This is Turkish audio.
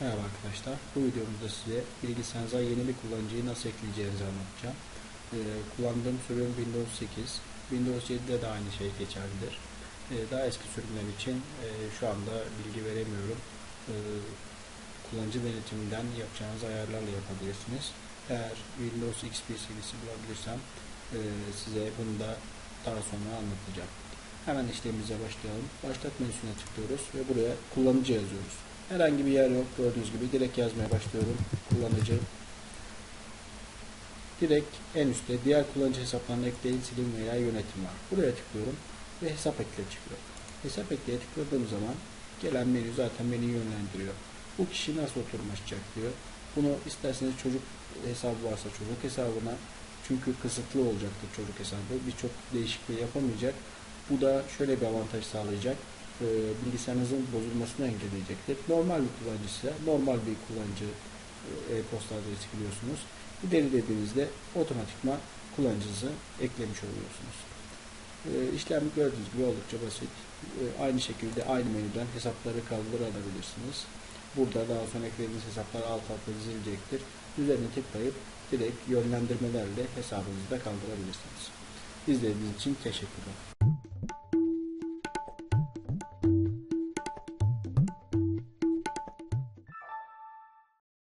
Merhaba arkadaşlar. Bu videomuzda size bilgisayarınıza yeni bir kullanıcıyı nasıl ekleyeceğinizi anlatacağım. Ee, kullandığım sürüm Windows 8. Windows 7'de de aynı şey geçerlidir. Ee, daha eski sürümler için e, şu anda bilgi veremiyorum. Ee, kullanıcı denetiminden yapacağınız ayarlarla yapabilirsiniz. Eğer Windows XP serisi bulabilirsem e, size bunu da daha sonra anlatacağım. Hemen işlemimize başlayalım. Başlat menüsüne tıklıyoruz ve buraya kullanıcı yazıyoruz. Herhangi bir yer yok gördüğünüz gibi direkt yazmaya başlıyorum. Kullanıcı. Direkt en üstte diğer kullanıcı hesaplarına ekleyin silim veya yönetim var. Buraya tıklıyorum ve hesap ekle çıkıyor. Hesap ekleye tıkladığım zaman gelen menü zaten beni yönlendiriyor. Bu kişi nasıl oturum açacak diyor. Bunu isterseniz çocuk hesabı varsa çocuk hesabına çünkü kısıtlı olacaktır çocuk hesabı. Birçok değişikliği yapamayacak. Bu da şöyle bir avantaj sağlayacak. E, bilgisayarınızın bozulmasını engelleyecektir. Normal bir kullanıcı ise normal bir kullanıcı e, e-posta adresi biliyorsunuz. İleri dediğinizde otomatikman kullanıcınızı eklemiş oluyorsunuz. E, işlem gördüğünüz gibi oldukça basit. E, aynı şekilde aynı menüden hesapları kaldırabilirsiniz. Burada daha sonra eklediğiniz hesaplar alt alta dizilecektir. Üzerine tıklayıp direkt yönlendirmelerle hesabınızı da kaldırabilirsiniz. İzlediğiniz için teşekkürler.